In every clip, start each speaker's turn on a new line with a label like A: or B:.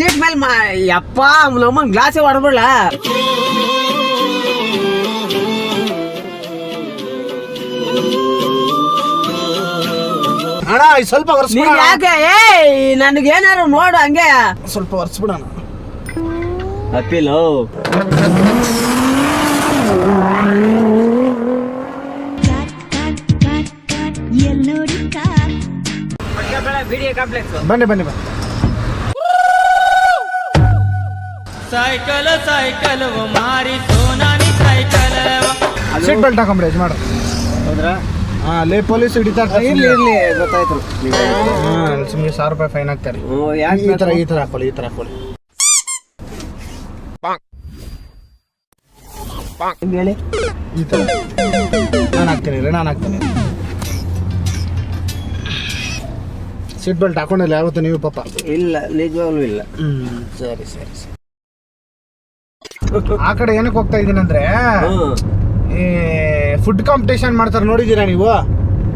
A: Seat ಮೇಲೆ ಮಾ ಯಪ್ಪ ನಮ್ಮನ್ ಗ್ಲಾಸೇ ಹೊಡ್ಬಿಡ್ಲ
B: ಅಣ್ಣ ಇದ್ ಸ್ವಲ್ಪ
A: ನೀನ್
B: ಒರೆಸ್ಬಿಡೋಣ
A: ಯಾಕೆ ಏಯ್ ನನಗೇನಾರು ನೋಡು ಹಂಗೆ
B: ಸ್ವಲ್ಪ ಒರೆಸ್ಬಿಡೋಣ
A: ಅಪ್ಪಿಲು
C: ಎಲ್ ನೋಡಿ ಕಾರ್
A: ಬಿಡಿ ಕಾಂಪ್ಲೆಕ್ಸ್
B: ಬನ್ನಿ ಬನ್ನಿ ಬನ್ನಿ
D: ಸೈಕಲ್ ಸೈಕಲ್ ಮಾರಿ ಸೋನಾನಿ ಸೈಕಲ್
B: ಸೀಟ್ ಬೆಲ್ಟ್ ಹಾಕೊಂಬ್ರಿ ಯಜಮಾಡ್ರಿ
A: ಹೌದ್ರಾ?
B: ಹಾ ಲೇ ಪೊಲೀಸ್ ಹಿಡಿತಾ ಇರ್ತಾರೆ.
A: ಇರ್ಲಿ ಇರ್ಲಿ ಗೊತ್ತಾಯ್ತು.
B: ಹಾ ಸುಮ್ಮನೆ ಸಾವಿರ ರೂಪಾಯಿ ಫೈನ್ ಹಾಕ್ತಾರೆ ಓ
A: ಯಾಕೆ ಈ
B: ತರ ಈ ತರ ಹಾಕೊಳ್ಳಿ ಈ ಥರ ಹಾಕೊಳ್ಳಿ.
A: ಹೇಳಿ.
B: ಈ ತರ. ನಾನು ಹಾಕ್ತೀನಿ ರೀ ನಾನು ಹಾಕ್ತೀನಿ. ಸೀಟ್ ಬೆಲ್ಟ್ ಹಾಕೊಂಡಿಲ್ಲ ಯಾವತ್ತು ನೀವು ಪಾಪ.
A: ಇಲ್ಲ ನಿಜವಾಗ್ಲೂ ಇಲ್ಲ.
B: ಹ್ಞೂ ಸರಿ ಸರಿ ಸರಿ. ಆ ಕಡೆ ಏನಕ್ಕೆ ಹೋಗ್ತಾ
A: ಇದ್ದೀನಂದ್ರೆ
B: ಈ ಫುಡ್ ಕಾಂಪಿಟೇಷನ್ ಮಾಡ್ತಾರೆ ನೋಡಿದೀರಾ ನೀವು?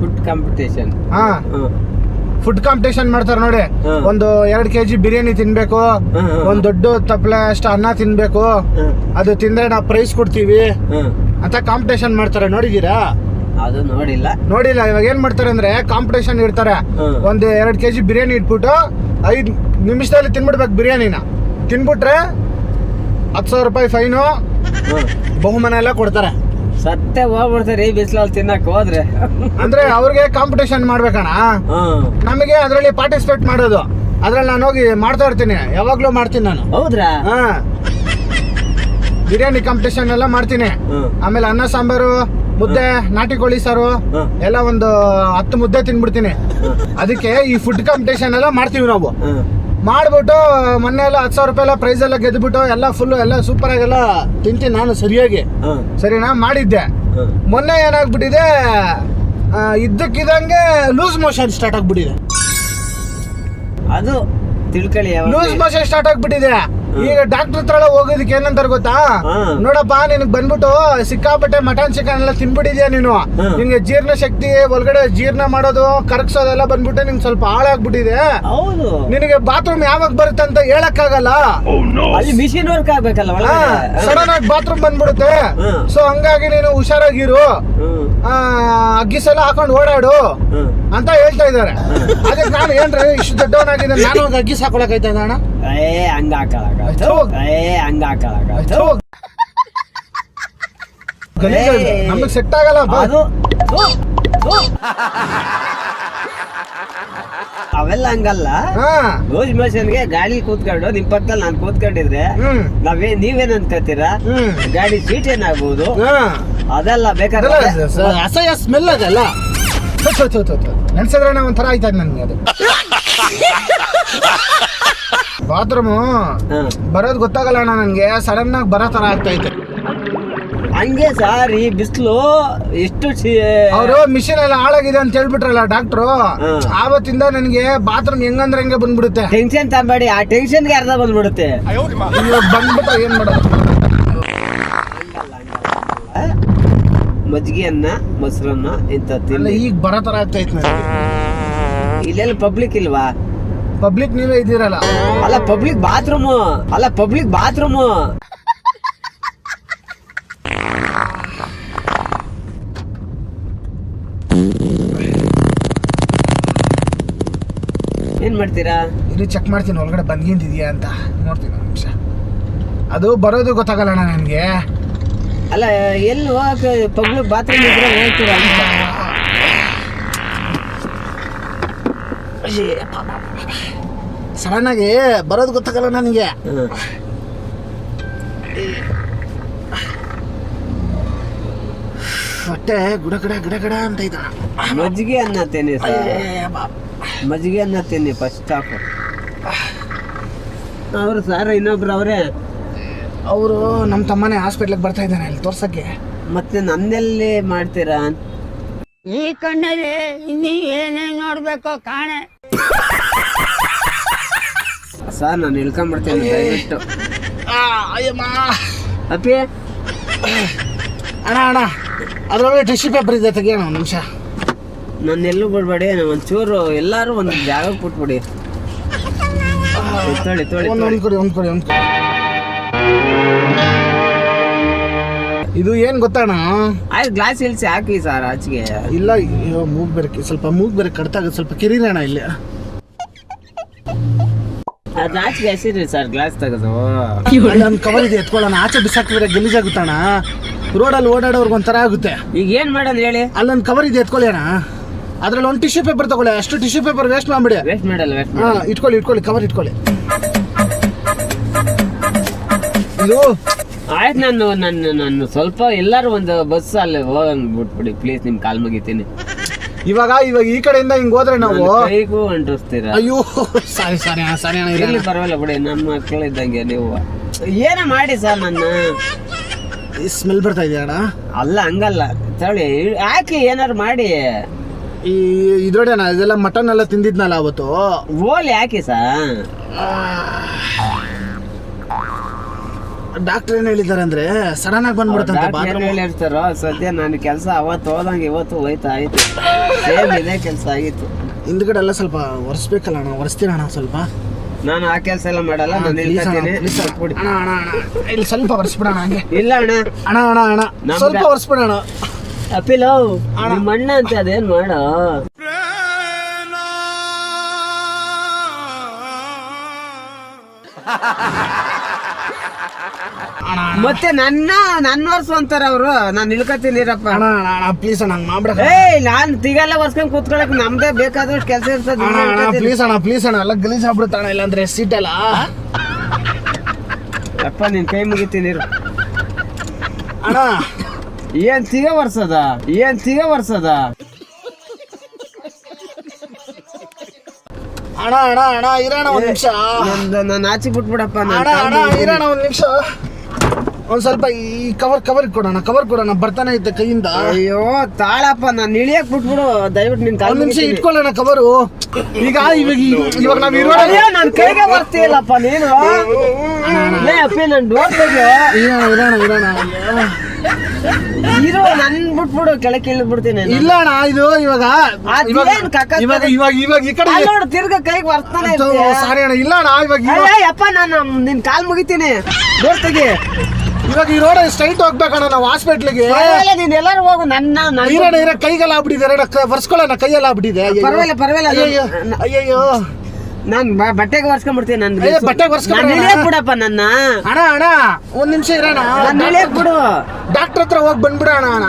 A: ಫುಡ್ ಕಾಂಪಿಟೇಷನ್
B: ಹಾ. ಫುಡ್ ಕಾಂಪಿಟೇಷನ್ ಮಾಡ್ತಾರೆ ನೋಡಿ. ಒಂದು ಎರಡು ಕೆ ಜಿ ಬಿರಿಯಾನಿ ತಿನ್ಬೇಕು. ಒಂದ್ ದೊಡ್ಡ ತಪ್ಪಲೆ ಅಷ್ಟು ಅನ್ನ ತಿನ್ಬೇಕು ಅದು ತಿಂದ್ರೆ ನಾವು ಪ್ರೈಸ್ ಕೊಡ್ತೀವಿ ಅಂತ ಕಾಂಪಿಟೇಷನ್ ಮಾಡ್ತಾರೆ ನೋಡಿದೀರಾ
A: ಅದು ನೋಡಿಲ್ಲ.
B: ನೋಡಿಲ್ಲ ಇವಾಗ ಏನ್ ಮಾಡ್ತಾರೆ ಅಂದ್ರೆ ಕಾಂಪಿಟೇಷನ್ ಇಡ್ತಾರೆ. ಒಂದು ಎರಡು ಕೆ ಜಿ ಬಿರಿಯಾನಿ ಇಟ್ಬಿಟ್ಟು ಐದ್ ನಿಮಿಷದಲ್ಲಿ ತಿನ್ಬಿಡ್ಬೇಕು ಬಿರಿಯಾನಿನ. ತಿನ್ಬಿಟ್ರೆ ಹತ್ತು ಸಾವಿರ ರೂಪಾಯಿ ಫೈನು ಬಹುಮಾನ ಎಲ್ಲ ಕೊಡ್ತಾರೆ.
A: ಸತ್ಯ ಹೋಗ್ಬಿಡ್ತಾರೆ ಈ ಬಿಸಿಲಲ್ಲಿ ತಿನ್ನಕ್ ಹೋದ್ರೆ.
B: ಅಂದ್ರೆ ಅವ್ರಿಗೆ ಕಾಂಪಿಟೇಷನ್ ಮಾಡ್ಬೇಕಣ್ಣ.
A: ಹ್ಮ್
B: ನಮಗೆ ಅದರಲ್ಲಿ ಪಾರ್ಟಿಸಿಪೇಟ್ ಮಾಡೋದು. ಅದ್ರಲ್ಲಿ ನಾನು ಹೋಗಿ ಮಾಡ್ತಾ ಇರ್ತೀನಿ. ಯಾವಾಗ್ಲೂ ಮಾಡ್ತೀನಿ ನಾನು.
A: ಹೌದ್ರಾ?
B: ಹಾ. ಬಿರಿಯಾನಿ ಕಾಂಪಿಟೇಷನ್ ಎಲ್ಲ ಮಾಡ್ತೀನಿ. ಆಮೇಲೆ ಅನ್ನ ಸಾಂಬಾರು ಮುದ್ದೆ ನಾಟಿ ಕೋಳಿ ಸಾರು. ಎಲ್ಲ ಒಂದು ಹತ್ತು ಮುದ್ದೆ ತಿನ್ಬಿಡ್ತೀನಿ. ಅದಕ್ಕೆ ಈ ಫುಡ್ ಕಾಂಪಿಟೇಷನ್ ಎಲ್ಲ ಮಾಡ್ತೀವಿ ನಾವು. ಮಾಡ್ಬಿಟ್ಟು ಮೊನ್ನೆ ಎಲ್ಲ ಹತ್ತು ಸಾವಿರ ರೂಪಾಯಿ ಎಲ್ಲ ಪ್ರೈಸ್ ಎಲ್ಲ ಗೆದ್ಬಿಟ್ಟು ಎಲ್ಲ ಫುಲ್ ಎಲ್ಲ ಸೂಪರ್ ಆಗೆಲ್ಲ ತಿಂತೀನಿ ನಾನು ಸರಿಯಾಗಿ. ಸರಿನಾ? ಮಾಡಿದ್ದೆ. ಮೊನ್ನೆ ಏನಾಗ್ಬಿಟ್ಟಿದೆ ಇದ್ದಕ್ಕಿದಂಗೆ ಇದ್ದಕ್ಕಿದ್ದಂಗೆ ಲೂಸ್ ಮೋಷನ್ ಸ್ಟಾರ್ಟ್ ಆಗ್ಬಿಟ್ಟಿದೆ.
A: ಅದು ತಿಳ್ಕೊಳ್ಳಿ
B: ಲೂಸ್ ಮೋಷನ್ ಸ್ಟಾರ್ಟ್ ಆಗ್ಬಿಟ್ಟಿದೆ. ಈಗ ಡಾಕ್ಟರ್ ಹತ್ರ ಎಲ್ಲ ಹೋಗೋದಕ್ಕೆ ಏನಂತಾರೆ ಗೊತ್ತಾ. ನೋಡಪ್ಪ ನಿನಗ್ ಬಂದ್ಬಿಟ್ಟು ಸಿಕ್ಕಾಪಟ್ಟೆ ಮಟನ್ ಚಿಕನ್ ಎಲ್ಲ ತಿನ್ಬಿಟ್ಟಿದ್ಯಾ ನೀನು. ನಿಂಗೆ ಜೀರ್ಣ ಶಕ್ತಿ ಒಳಗಡೆ ಜೀರ್ಣ ಮಾಡೋದು ಕರಗ್ಸೋದೆಲ್ಲ ಬಂದ್ಬಿಟ್ಟು ನಿಂಗೆ ಸ್ವಲ್ಪ ಹಾಳಾಗ್ಬಿಟ್ಟಿದೆ.
A: ಹೌದು.
B: ನಿನಗೆ ಬಾತ್ರೂಮ್ ಯಾವಾಗ ಬರುತ್ತೆ ಅಂತ ಹೇಳಕ್ಕಾಗಲ್ಲ?
A: ಅಲ್ಲಿ ಮಿಷಿನ್ ವರ್ಕ್ ಆಗ್ಬೇಕಲ್ಲ
B: ಸಡನ್ ಆಗಿ ಬಾತ್ರೂಮ್ ಬಂದ್ಬಿಡುತ್ತೆ. ಸೊ ಹಂಗಾಗಿ ನೀನು ಹುಷಾರಾಗಿರು. ಅಗ್ಗಿಸೆಲ್ಲ ಹಾಕೊಂಡು ಓಡಾಡು. ಅಂತ ಹೇಳ್ತಾ ಇದ್ದಾರೆ. ಅದಕ್ಕೆ ನಾನು ಏನ್ರಿ ಇಷ್ಟು ದೊಡ್ಡವನಾಗಿದ್ದೆ ನಾನು ಒಂದು ಅಗ್ಗಿಸ್ ಹಾಕೊಳಕೈತೆ ಅಣ್ಣ?
A: ಏ ಹಂಗ. ಏ ಹಂಗ
B: ನಮಗ್ ಸೆಟ್ ಆಗಲ್ಲ.
A: ಅದು. ಅವೆಲ್ಲ ಹಂಗಲ್ಲ
B: ಹಾ
A: ರೋಜ್ಗೆ ಗಾಡಿ ಕೂತ್ಕೊಂಡು ನಿಮ್ ಪಕ್ಕದಲ್ಲಿ ನಾನು ಕೂತ್ಕೊಂಡಿದ್ರೆ ನಾವೇ ನೀವೇನ್ ಅನ್ಕೋತೀರಾ ಗಾಡಿ ಸೀಟ್ ಏನಾಗ್ಬೋದು ಅದೆಲ್ಲ ಬೇಕಾದ್ರೆ
B: ಅಸಹ್ಯ ಸ್ಮೆಲ್ ಅದಲ್ಲ ನೆನ್ಸಿದ್ರೆ ಒಂಥರ ಆಯ್ತದ ನನ್ಗೆ ಅದು ಬಾತ್ರೂಮು? ಬರೋದು ಗೊತ್ತಾಗಲ್ಲ ಅಣ್ಣ ನನಗೆ. ಸಡನ್ ಆಗಿ ಬರೋ ಥರ ಆಗ್ತೈತೆ.
A: ಹಂಗೆ ಸಾರಿ ಈ ಬಿಸಿಲು ಎಷ್ಟು
B: ಅವರು ಮಿಷಿನ್ ಎಲ್ಲ ಹಾಳಾಗಿದೆ ಅಂತ ಹೇಳ್ಬಿಟ್ರಲ್ಲ ಡಾಕ್ಟ್ರು ಆವತ್ತಿಂದ ನನಗೆ ಬಾತ್ರೂಮ್ ಹೆಂಗಂದ್ರೆ ಹಂಗೆ ಬಂದ್ಬಿಡುತ್ತೆ.
A: ಟೆನ್ಷನ್ ತಗೊಂಬೇಡಿ ಆ ಟೆನ್ಷನ್ಗೆ ಅರ್ಧ ಬಂದ್ಬಿಡುತ್ತೆ.
B: ಇವಾಗ ಬಂದ್ಬಿಟ್ಟು ಏನು ಮಾಡೋದು?
A: ಮಜ್ಜಿಗೆ ಅನ್ನ ಮೊಸರನ್ನ ಇಂಥ
B: ಈಗ ಬರೋ ತರ ಆಗ್ತೈತೆ
A: ಇಲ್ಲೆಲ್ಲ ಪಬ್ಲಿಕ್ ಇಲ್ವಾ?
B: ಪಬ್ಲಿಕ್ ನೀವೇ ಇದ್ದೀರಲ್ಲ.
A: ಅಲ್ಲ ಪಬ್ಲಿಕ್ ಬಾತ್ರೂಮ್ ಅಲ್ಲ ಪಬ್ಲಿಕ್ ಬಾತ್ರೂಮ್ ಏನ್ ಮಾಡ್ತೀರಾ?
B: ಇದು ಚೆಕ್ ಮಾಡ್ತೀನಿ ಒಳಗಡೆ ಬಂದ್ಗಿಂದಿದ್ಯಾ ಅಂತ. ನೋಡ್ತೀನಿ ಒಂದು ನಿಮಿಷ. ಅದು ಬರೋದು ಗೊತ್ತಾಗಲ್ಲ ನನಗೆ.
A: ಅಲ್ಲ ಎಲ್ಲಿ ಹೋಗಕ್ಕೆ ಪಬ್ಲಿಕ್ ಬಾತ್ರೂಮ್ ಇದ್ರೆ ಹೋಗ್ತೀರಾ ಅಂತ.
B: ಸಡನ್ ಆಗಿ ಬರೋದು ಗೊತ್ತಾಗಲ್ಲ ನನಗೆ. ಹೊಟ್ಟೆ ಗುಡ ಗಡ ಗಡ ಗಡ ಅಂತ ಇದ್ದ
A: ಮಜ್ಜಿಗೆ ಅನ್ನ ತೇನೆ ಮಜ್ಜಿಗೆ ಅನ್ನ ತೇನೆ ಫಸ್ಟ್ ಹಾಕು ಅವರು ಸರ್ ಇನ್ನೊಬ್ರು ಅವರೇ.
B: ಅವರು ನಮ್ಮ ತಮ್ಮನೇ ಹಾಸ್ಪಿಟ್ಲಿಗೆ ಬರ್ತಾ ಇದ್ದಾರೆ ಅಲ್ಲಿ ತೋರ್ಸಕ್ಕೆ.
A: ಮತ್ತೆ ನನ್ನೆಲ್ಲಿ ಮಾಡ್ತೀರಾ?
C: ಈ ಕಣ್ಣಲ್ಲಿ ಇನ್ನೀ ಏನೇನು ನೋಡಬೇಕೋ ಕಾಣೆ.
A: ಸರ್ ನಾನು ಇಳ್ಕೊಂಡ್ಬಿಡ್ತೇನೆ ದಯವಿಟ್ಟು. ಅಪ್ಪಿ.
B: ಅಣ್ಣ ಅಣ್ಣ. ಅದರೊಳಗೆ ಟಿಶ್ಯೂ ಪೇಪರ್ ಇದೆ ತೆಗಿಯೋಣ ಒಂದು ನಿಮಿಷ.
A: ನನ್ನ ಎಲ್ಲೂ ಬಿಡ್ಬೇಡಿ ಒಂಚೂರು ಎಲ್ಲರೂ ಒಂದು ಜಾಗಕ್ಕೆ ಕೊಟ್ಬಿಡಿ ತೊಳಿ ತೊಳಿ
B: ಒಂದು ಒಂದ್ ಕೊಡಿ ಒಂದು ಕೊಡಿ ಒಂದು ಕೊಡಿ. ಇದು ಏನ್ ಗೊತ್ತಣ್ಣ
A: ಆಯ್ತು ಗ್ಲಾಸ್ ಇಳಿಸಿ ಹಾಕಿ ಸರ್ ಆಚೆಗೆ.
B: ಇಲ್ಲ ಮೂಗ್ ಬೇರೆ ಸ್ವಲ್ಪ ಮೂಗ್ ಬೇರೆ ಕಡ್ತಾಗ ಸ್ವಲ್ಪ ಕಿರಿರಣ ಇಲ್ಲಿ.
A: ಅದ್ ಆಚೆಗೆ ಹಸಿರಿ ಸರ್ ಗ್ಲಾಸ್ ತೆಗೆದು.
B: ಒಂದು ಕವರ್ ಇದೆ ಎತ್ಕೊಳ್ಳೋಣ. ಆಚೆ ಬಿಸಾಕಿದ್ರೆ ಗಲೀಜಾಗುತ್ತಣ್ಣ ರೋಡಲ್ಲಿ ಓಡಾಡೋರ್ಗೆ ಒಂಥರ ಆಗುತ್ತೆ.
A: ಈಗ ಏನ್ ಮಾಡೋದು ಹೇಳಿ?
B: ಅಲ್ಲೊಂದು ಕವರ್ ಇದೆ ಎತ್ಕೊಳ್ಳಿ ಅಣ್ಣ. ಅದ್ರಲ್ಲಿ ಒಂದು ಟಿಶ್ಯೂ ಪೇಪರ್ ತಗೊಳ್ಳಿ. ಅಷ್ಟು ಟಿಶ್ಯೂ ಪೇಪರ್ ವೇಸ್ಟ್ ಮಾಡ್ಬಿಡಿ.
A: ವೇಸ್ಟ್ ಮಾಡಲ್ಲ ವೇಸ್ಟ್
B: ಹಾ ಇಟ್ಕೊಳ್ಳಿ ಇಟ್ಕೊಳ್ಳಿ ಕವರ್ ಇಟ್ಕೊಳ್ಳಿ. ಇದು?
A: ಆಯ್ತು ನಾನು ನನ್ನ ನಾನು ಸ್ವಲ್ಪ ಎಲ್ಲಾರು ಒಂದು ಬಸ್ ಅಲ್ಲಿ ಹೋಗಿ ಬಿಟ್ಬಿಡಿ. ಪ್ಲೀಸ್ ನಿಮ್ ಕಾಲ್ ಮುಗಿತೀನಿ.
B: ಇವಾಗ ಇವಾಗ ಈ ಕಡೆಯಿಂದ ಹಿಂಗ್ ಹೋದ್ರೆ ನಾವು
A: ಕೈಗೂ ಅಂಟಿಸ್ತೀರಾ?
B: ಅಯ್ಯೋ ಸಾರಿ ಸಾರಿ ಸರಿ ಸಾರಿ ಅಣ್ಣ
A: ಪರವಾಗಿಲ್ಲ ಬಿಡಿ ನಮ್ಮ ಮಕ್ಕಳು ಇದ್ದಂಗೆ ನೀವು. ಏನ ಮಾಡಿ ಸರ್ ನನ್ನ.
B: ಸ್ಮೆಲ್ ಬರ್ತಾ ಇದೆಯಾ ಅಣ್ಣ?
A: ಅಲ್ಲ ಹಂಗಲ್ಲ. ತಳಿ ಯಾಕೆ ಏನಾರು ಮಾಡಿ.
B: ಈ ಇದ್ರೊಡೆ ಅಣ್ಣ ಇದೆಲ್ಲ ಮಟನ್ ಎಲ್ಲ ತಿಂದಿದ್ನಲ್ಲ ಅವತ್ತು.
A: ಓಲಿ ಯಾಕೆ ಸರ್.
B: ಡಾಕ್ಟರ್ ಏನ್ ಹೇಳಿದಾರೆ ಅಂದ್ರೆ ಸಡನ್ ಆಗಿ ಬಂದ್ಬಿಡುತ್ತಂತೆ ಬಾತ್ರೂಮ್.
A: ಸದ್ಯ ನನ್ನ ಕೆಲಸ ಅವತ್ತು ಹೋದಂಗೆ ಇವತ್ತು ಹೋಯ್ತಾ ಆಯ್ತು. ಸೇಮ್ ಇದೇ ಕೆಲಸ ಆಗಿತ್ತು.
B: ಹಿಂದ್ಗಡೆ ಎಲ್ಲ ಸ್ವಲ್ಪ ಒರೆಸ್ಬೇಕಲ್ಲ ಅಣ್ಣ ಒರೆಸ್ತೀರ ಅಣ್ಣ ಸ್ವಲ್ಪ?
A: ನಾನು ಆ ಕೆಲಸ ಎಲ್ಲ ಮಾಡಲ್ಲ ನಾನು ನಿಲ್ಕೊತೀನಿ
B: please ಅಣ್ಣ. ಅಣ್ಣ ಅಣ್ಣ ಇಲ್ಲಿ ಸ್ವಲ್ಪ ಒರೆಸ್ಬಿಡೋಣ ಹಂಗೆ.
A: ಇಲ್ಲ ಅಣ್ಣ.
B: ಅಣ್ಣ ಅಣ್ಣ ಅಣ್ಣ
A: ನಾನು
B: ಸ್ವಲ್ಪ ಒರೆಸ್ಬಿಡೋಣ
A: ಅಪ್ಪಿಲೋ ನಿಮ್ಮ ಅಣ್ಣ ಅಂತ ಅದೇನ್ ಮಾಡೋ?
B: ಅಣ್ಣ
A: ಮತ್ತೆ ನನ್ನ ನನ್ನ ವರ್ಷ ಅಂತಾರೆ ಅವ್ರು. ನಾನು ನಿಲ್ಕತ್ತೀನಿರಪ್ಪ
B: ಅಣ್ಣ ಅಣ್ಣ ಪ್ಲೀಸ್ ಅಣ್ಣ ಹಂಗೆ ಮಾಡ್ಬೇಡ.
A: ಏಯ್ ನಾನ್ ತಿಗಲ್ಲ ವರ್ಸ್ಕೊಂಡ್ ಕೂತ್ಕೊಳಕ್ ನಮ್ದೇ ಬೇಕಾದಷ್ಟು ಕೆಲಸ ಇರ್ತದೆ
B: ಅಣ್ಣ ಅಣ್ಣ ಪ್ಲೀಸ್ ಅಣ್ಣ ಪ್ಲೀಸ್ ಅಣ್ಣ ಎಲ್ಲ ಗಲೀಜ್ ಆಗ್ಬಿಡುತ್ತೆ ಅಣ್ಣ ಇಲ್ಲಾಂದ್ರೆ ಸೀಟ್ ಅಲ್ಲ
A: ಅಪ್ಪ ನೀನ್ ಕೈ ಮುಗಿತೀನಿ ಇರು.
B: ಅಣ್ಣ.
A: ಏನ್ ತಿಗ ವರ್ಸದ ಏನ್ ತಿಗ ವರ್ಸದ
B: ಅಣ್ಣ ಅಣ್ಣ ಅಣ್ಣ ಇರೋಣ ಒಂದು ನಿಮಿಷ.
A: ನಾನು ಆಚೆ ಬಿಟ್ಬಿಡಪ್ಪ
B: ಅಣ್ಣ ಅಣ್ಣ ಇರೋಣ ಒಂದು ನಿಮಿಷ. ಒಂದು ಸ್ವಲ್ಪ ಈ ಕವರ್ ಕವರ್ ಕೊಡೋಣ ಕವರ್ ಕೊಡೋಣ. ಬರ್ತಾನೆ ಇದ್ದ ಕೈಯಿಂದ.
A: ಅಯ್ಯೋ ತಾಳಪ್ಪ ನಾನು ಇಳಿಯಕ್ ಬಿಟ್ಬಿಡು. ದಯವಿಟ್ಟು ನಿನ್ ಕಾಲ್
B: ಒಂದ್ ನಿಮಿಷ. ಇಟ್ಕೊಳ್ಳೋಣ ಕವರು ಈಗ ಇವಾಗ ಇವಾಗ ನಾವ್ ಇರೋ
A: ನನ್ ಕೈಗೆ ಬರ್ತೀಯಲ್ಲಪ್ಪ ನೀನು. ಅಪ್ಪಿ ನನ್ ತೆಗಿಯೋ
B: ಇರೋಣ ಇರೋಣ ಇರೋಣ
A: ಇರು ನನ್ ಬಿಟ್ಬಿಡು ಕೆಳಕ್ಕೆ ಇಳಿದ್ ಬಿಡ್ತೀನಿ
B: ಇಲ್ಲ ಅಣ್ಣ ಇದು ಇವಾಗ
A: ಅದ್
B: ಇವಾಗ
A: ಏನ್ ಕಕ್ಕ-
B: ಇವಾಗ ಇವಾಗ ಇವಾಗ ಈ ಕಡೆ
A: ಅಲ್ಲ್ ನೋಡು ತಿರ್ಗ ಕೈಗೆ ಬರ್ತಾನೆ
B: ಸಾರಿ ಅಣ್ಣ ಇಲ್ಲ ಅಣ್ಣ ಇವಾಗ ಇವಾಗ-
A: ಅಪ್ಪ ನಾನು ನಿನ್ ಕಾಲ್ ಮುಗಿತೀನಿ. ಡೋರ್ ತೆಗಿ
B: ಇವಾಗ ಈ ರೋಡ್ ಸ್ಟ್ರೈಟ್ ಹೋಗ್ಬೇಕಣ್ಣ ನಾವು ಹಾಸ್ಪಿಟ್ಲಿಗೆ.
A: ಪರವಾಗಿಲ್ಲ ನೀನ್ ಎಲ್ಲಾರು ಹೋಗು ನನ್ನ ನನ್ನ-
B: ಇರೋಣ ಇರೋ ಕೈಗೆಲ್ಲ ಆಗ್ಬಿಟ್ಟಿದೆ ಬರ್ಸ್ಕೊಳ್ಳೋಣ ಕೈಯೆಲ್ಲ ಆಗ್ಬಿಟ್ಟಿದೆ. ಅಯ್ಯಯ್ಯೋ.
A: ಪರವಾಗಿಲ್ಲ ಪರವಾಗಿಲ್ಲ
B: ಅಯ್ಯಯ್ಯೋ. ಅಯ್ಯಯ್ಯೋ.
A: ನಾನ್ ಬಟ್ಟೆಗೆ ಒರ್ಸ್ಕೊಂಡ್ಬಿಡ್ತೀನಿ ನನ್ ಬಟ್ಟೆ ಬಿಡಪ್ಪ ನನ್ನ.
B: ಅಣ್ಣ ಅಣ್ಣ ಒಂದ್ ನಿಮಿಷ ಇರೋಣ
A: ಬಿಡು.
B: ಡಾಕ್ಟರ್ ಹತ್ರ ಹೋಗಿ ಬಂದ್ಬಿಡೋಣ ಅಣ್ಣ.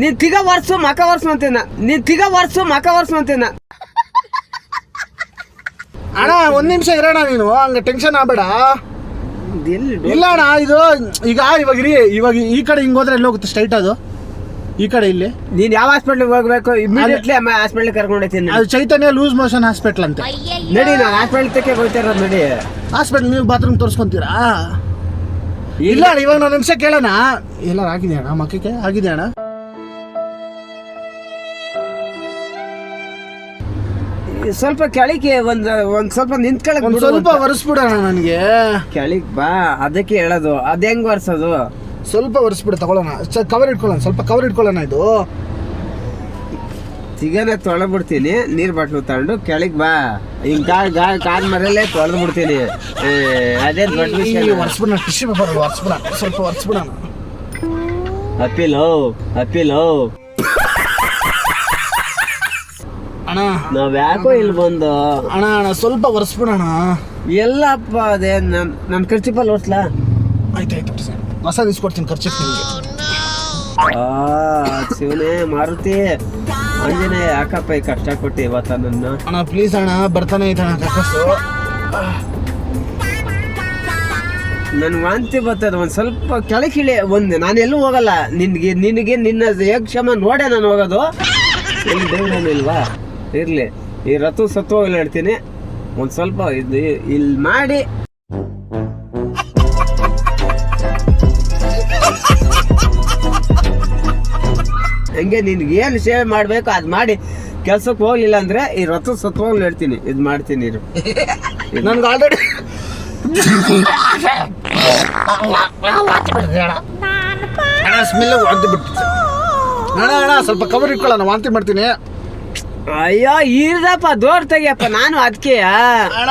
A: ನೀನ್ ತಿಗ ವರ್ಸು ಮಕ ವರ್ಸು ಅಂತೀನ ನೀನ್ ತಿಗ ವರ್ಸು ಮಕ ವರ್ಸು ಅಂತೀನ
B: ಅಣ್ಣ ಒಂದ್ ನಿಮಿಷ ಇರೋಣ ನೀನು. ಹಂಗ ಟೆನ್ಷನ್ ಆಗ್ಬೇಡ. ಇಲ್ಲ ಅಣ್ಣ ಇದು ಈಗ ಇವಾಗ ಇರಿ ಇವಾಗ ಈ ಕಡೆ ಹಿಂಗೋದ್ರೆ ಹೋದ್ರೆ ಎಲ್ಲಿ ಹೋಗುತ್ತೆ ಸ್ಟ್ರೈಟ್ ಅದು? ಈ ಕಡೆ ಇಲ್ಲಿ.
A: ನೀನ್ ಯಾವ ಹಾಸ್ಪಿಟ್ಲಿಗೆ ಹೋಗ್ಬೇಕು? ಇಮಿಡಿಯೇಟ್ಲಿ ಅಮ್ಮ ಹಾಸ್ಪಿಟ್ಲಿಗೆ ಕರ್ಕೊಂಡು ಹೋಗ್ತೀನಿ
B: ಅದು ಚೈತನ್ಯ ಲೂಸ್ ಮೋಷನ್ ಹಾಸ್ಪಿಟ್ಲ್ ಅಂತ.
A: ನಡಿ ನಾನು ಹಾಸ್ಪಿಟ್ಲ್ ತಕ್ಕೆ ಹೋಗ್ತಿರೋದು ನಡಿ.
B: ಹಾಸ್ಪಿಟ್ಲ್ ನೀವು ಬಾತ್ರೂಮ್ ತೋರಿಸ್ಕೊಂತೀರಾ? ಇಲ್ಲ ಅಣ್ಣ ಇವಾಗ ನಾನು ನಿಮಿಷ ಕೇಳೋಣ. ಎಲ್ಲ ಆಗಿದೆ ಅಣ್ಣ ಮಕ್ಕಕ್ಕೆ ಆಗಿದೆ ಅಣ್ಣ.
A: ಸ್ವಲ್ಪ ಕೆಳಗೆ ಒಂದ್ ಒಂದ್ ಸ್ವಲ್ಪ ನಿಂತ್ಕೊಳಕ್
B: ಸ್ವಲ್ಪ. ಒರೆಸ್ಬಿಡೋಣ ನನಗೆ.
A: ಕೆಳಗ್ ಬಾ ಅದಕ್ಕೆ ಹೇಳೋದು. ಅದ್ ಹೆಂಗ್ ವರ್ಸೋದು
B: ಸ್ವಲ್ಪ ಒರೆಸ್ಬಿಡು ತಗೊಳ್ಳೋಣ. ಕವರ್ ಇಟ್ಕೊಳ್ಳೋಣ ಸ್ವಲ್ಪ ಕವರ್ ಇಟ್ಕೊಳ್ಳೋಣ ಇದು.
A: ಸಿಗನೆ ತೊಳೆದ್ಬಿಡ್ತೀನಿ ನೀರ್ ಬಾಟ್ಲು ತಗೊಂಡು ಕೆಳಗೆ ಬಾ. ಹಿಂಗ್ ಕಾಲ್ ಕಾಲ್ ಕಾಲ್ ಮರಲ್ಲೇ ತೊಳೆದು ಬಿಡ್ತೀನಿ ಅದೇ ದೊಡ್ಡ ವಿಷಯ.
B: ಒರೆಸ್ಬಿಡೋಣ ಟಿಶ್ಯೂ ಪೇಪರ್ ಒರೆಸ್ಬಿಡೋಣ ಸ್ವಲ್ಪ ಒರೆಸ್ಬಿಡೋಣ.
A: ಅಪಿಲ್ ಓ
B: ಅಣ್ಣ.
A: ನಾವ್ ಯಾಕೋ ಇಲ್ಲಿ ಬಂದು?
B: ಅಣ್ಣ ಅಣ್ಣ ಸ್ವಲ್ಪ ಒರೆಸ್ಬಿಡೋಣ.
A: ಎಲ್ಲಪ್ಪ ಅದೇ ನನ್ ನನ್ ಖರ್ಚಿಪಲ್ಲಿ ಓಡಿಸ್ಲಾ?
B: ಆಯ್ತು ಆಯ್ತು ಸರ್. ಹೊಸ ಇಸ್ಕೊಡ್ತೀನಿ ಖರ್ಚು ನಿಮಗೆ.
A: ಆ ಶಿವನೇ ಮಾರುತಿ. ಅಂಜನೇ ಯಾಕಪ್ಪ ಈ ಕಷ್ಟ ಕೊಟ್ಟಿ ಇವತ್ತ ನನ್ನ
B: ಅಣ್ಣ ಪ್ಲೀಸ್ ಅಣ್ಣ ಬರ್ತಾನೆ ಇದ್ದಾನೆ ಕಷ್ಟ ಕಕ್ಕಸ್ಸು
A: ನನ್ ವಾಂತಿ ಬರ್ತದೆ ಒಂದ್ ಸ್ವಲ್ಪ ಕೆಳಕಿಳಿ ಒಂದ್ ನಾನು ಎಲ್ಲೂ ಹೋಗಲ್ಲ. ನಿನ್ಗೆ ನಿನಗೆ ನಿನ್ನ ಯಕ್ಷಮ ನೋಡೇ ನಾನು ಹೋಗೋದು. ಇಲ್ಲಿ ದೇವ್ರೇನಿಲ್ವಾ ಇರ್ಲಿ. ಈ ರಥ ಸತ್ತು ಹೋಗಲಿ ಹೇಳ್ತೀನಿ ಒಂದು ಸ್ವಲ್ಪ ಇದು ಇಲ್ಲಿ ಮಾಡಿ. ಹಂಗೆ ನಿನ್ಗೆ ಏನು ಸೇವೆ ಮಾಡಬೇಕು ಅದು ಮಾಡಿ ಕೆಲ್ಸಕ್ಕೆ ಹೋಗ್ಲಿಲ್ಲ ಅಂದ್ರೆ ಈ ರಥ ಸತ್ತು ಹೋಗ್ಲಿ ಹೇಳ್ತೀನಿ ಇದು ಮಾಡ್ತೀನಿ ಇರು.
B: ನನ್ಗೆ ಆಲ್ರೆಡಿ ಅಣ್ಣ ಸ್ಮೆಲ್ ವಾಂತಿ ಬಿಟ್ಟು ಅಣ್ಣ ಅಣ್ಣ ಸ್ವಲ್ಪ ಕವರ್ ಇಟ್ಕೊಳ್ಳೋಣ ವಾಂತಿ ಮಾಡ್ತೀನಿ.
A: ಅಯ್ಯೋ ಇರ್ದಪ್ಪ ದೋರ್ ತೆಗಿಯಪ್ಪ ನಾನು ಅದಕ್ಕೆ
B: ಅಣ್ಣ.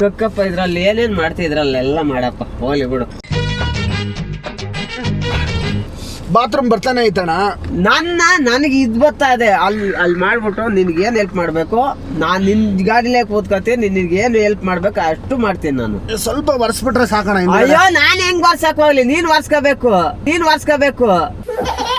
A: ಕಕ್ಕಪ್ಪ ಇದ್ರಲ್ಲಿ ಏನೇನ್ ಮಾಡ್ತಿದ್ರಲ್ಲ ಎಲ್ಲ ಮಾಡಪ್ಪ ಹೋಗ್ಲಿ ಬಿಡು.
B: ಬಾತ್ರೂಮ್ ಬರ್ತಾನೆ ಐತಣ
A: ನನ್ನ ನನಗೆ ಇದು ಬರ್ತಾ ಇದೆ. ಅಲ್ಲಿ ಅಲ್ಲಿ ಮಾಡ್ಬಿಟ್ಟು ನಿನ್ಗೆ ಏನು ಹೆಲ್ಪ್ ಮಾಡಬೇಕು? ನಾನು ನಿನ್ ಗಾಡಿಲೇ ಕೂತ್ಕೊತೀನಿ ನಿನ್ಗೆ ಏನು ಹೆಲ್ಪ್ ಮಾಡ್ಬೇಕು ಅಷ್ಟು ಮಾಡ್ತೀನಿ ನಾನು.
B: ಸ್ವಲ್ಪ ಒರೆಸ್ಬಿಟ್ರೆ ಸಾಕಣ
A: ಅಯ್ಯೋ ನಾನು ಹೆಂಗ್ ವರ್ಸಕ್ ಹೋಗ್ಲಿ? ನೀನ್ ಒರ್ಸ್ಕೋಬೇಕು. ನೀನ್ ವರ್ಸ್ಕೋಬೇಕು